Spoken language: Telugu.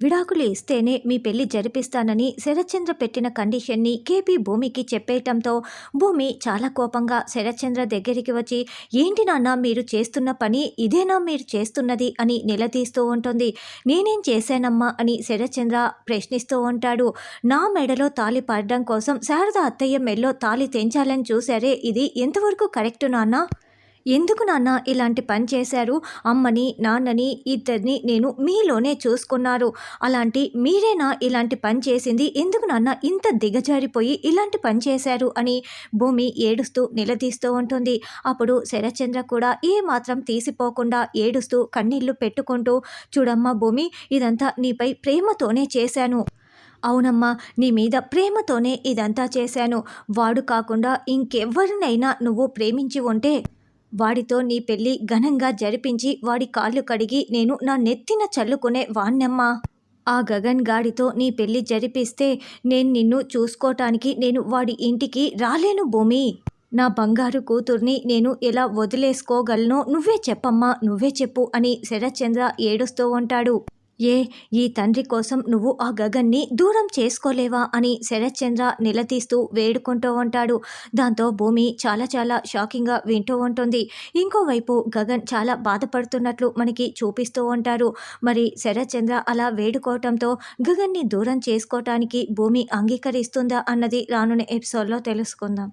విడాకులు ఇస్తేనే మీ పెళ్ళి జరిపిస్తానని శరత్చంద్ర పెట్టిన కండిషన్ని కేపీ భూమికి చెప్పేయటంతో భూమి చాలా కోపంగా శరత్చంద్ర దగ్గరికి వచ్చి ఏంటి నాన్న మీరు చేస్తున్న పని ఇదేనా మీరు చేస్తున్నది? అని నిలదీస్తూ ఉంటుంది. నేనేం చేశానమ్మా? అని శరత్చంద్ర ప్రశ్నిస్తూ ఉంటాడు. నా మెడలో తాళి పడడం కోసం శారద అత్తయ్య మెడలో తాళి తెంచాలని చూసారే ఇది ఎంతవరకు కరెక్ట్ నాన్న? ఎందుకు నాన్న ఇలాంటి పని చేశారు? అమ్మని నాన్నని ఇద్దరిని నేను మీలోనే చూసుకున్నారు. అలాంటి మీరేనా ఇలాంటి పని చేసింది? ఎందుకు నాన్న ఇంత దిగజారిపోయి ఇలాంటి పని చేశారు? అని భూమి ఏడుస్తూ నిలదీస్తూ ఉంటుంది. అప్పుడు శరచంద్ర కూడా ఏ మాత్రం తీసిపోకుండా ఏడుస్తూ కన్నీళ్ళు పెట్టుకుంటూ చూడమ్మా భూమి ఇదంతా నీపై ప్రేమతోనే చేశాను. అవునమ్మా నీ మీద ప్రేమతోనే ఇదంతా చేశాను. వాడు కాకుండా ఇంకెవ్వరినైనా నువ్వు ప్రేమించి ఉంటే వాడితో నీ పెళ్ళి ఘనంగా జరిపించి వాడి కాళ్ళు కడిగి నేను నా నెత్తిన చల్లుకునే వాణ్ణమ్మా. ఆ గగన్ గాడితో నీ పెళ్ళి జరిపిస్తే నేను నిన్ను చూసుకోవటానికి నేను వాడి ఇంటికి రాలేను భూమి. నా బంగారు కూతుర్ని నేను ఎలా వదిలేసుకోగలనో నువ్వే చెప్పమ్మా నువ్వే చెప్పు అని శరత్చంద్ర ఏడుస్తూ ఉంటాడు. ఏ ఈ తండ్రి కోసం నువ్వు ఆ గగన్ని దూరం చేసుకోలేవా అని శరత్చంద్ర నిలదీస్తూ వేడుకుంటూ ఉంటాడు. దాంతో భూమి చాలా చాలా షాకింగ్గా వింటూ ఉంటుంది. ఇంకోవైపు గగన్ చాలా బాధపడుతున్నట్లు మనకి చూపిస్తూ ఉంటారు. మరి శరత్చంద్ర అలా వేడుకోవటంతో గగన్ని దూరం చేసుకోవటానికి భూమి అంగీకరిస్తుందా అన్నది రానున్న ఎపిసోడ్లో తెలుసుకుందాం.